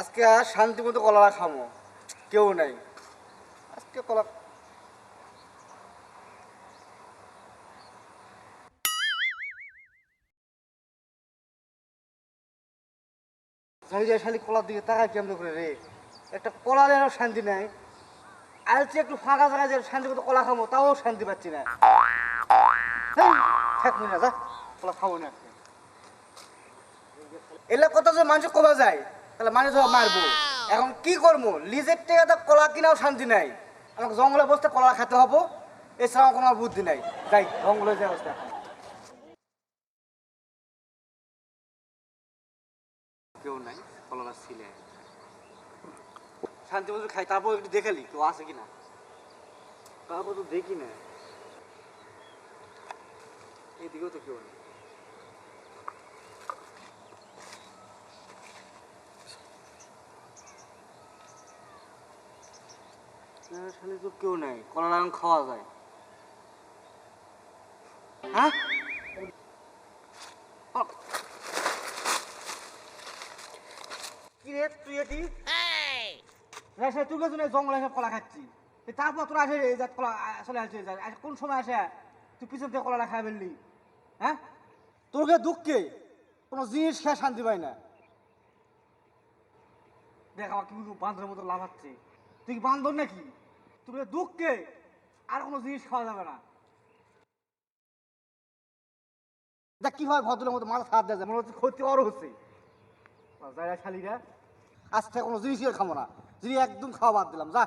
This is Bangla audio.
আজকে আর শান্তি মতো কলা খামো। কেউ নাই। আজকে কলা যাই যাই শালি কলার দিকে তাকায় কেমন করে রে? একটা কলা যেন শান্তি নাই। আলছি একটু ফাঁকা জায়গায় যে শান্তি মতো কলা খামো, তাও শান্তি পাচ্ছি না। কলা খাব না আজকে। এলা কথা যে মানুষ কমা যায়। তাহলে মানুষ মারবো। এখন কি করব? লিজের থেকে তো কলা কিনাও শান্তি নাই। আমাকে জঙ্গলে বসতে কলা খেতে হব এছাড়া কোনো বুদ্ধি নাই। যাই জঙ্গলে যে অবস্থা। কেউ নাই কলা ছিলে। শান্তি মতো খাই তারপর একটু দেখালি কেউ আছে কিনা। তারপর তো দেখি না। এইদিকেও তো কেউ নেই। এখানে তো কেউ নাই কলা লাগান খাওয়া যায়। হ্যাঁ? আ- তুই এটি? রেসে তুই গেছিস জঙ্গলে এসে কলা খাচ্ছি। তারপর তোরা আসে এই জাত কলা চলে এই কোন সময় আসে? তুই পিছন থেকে কলাটা খাই ফেললি। হ্যাঁ? তোকে দুঃখে কোনো জিনিস খেয়ে শান্তি পাই না। দেখ আমার কি বান্ধবের মতো লাভ হচ্ছে তুই বান্ধব নাকি? তুমি দুঃখকে আর কোনো জিনিস খাওয়া যাবে না। দেখ কি হয় ভদ্রের মতো মাথা সাথ যায়, মনে হচ্ছে ক্ষতি আরও হচ্ছে। যাই শালিরা আজ থেকে কোনো জিনিসই খাব না। জিনিস একদম খাওয়া বাদ দিলাম, যা।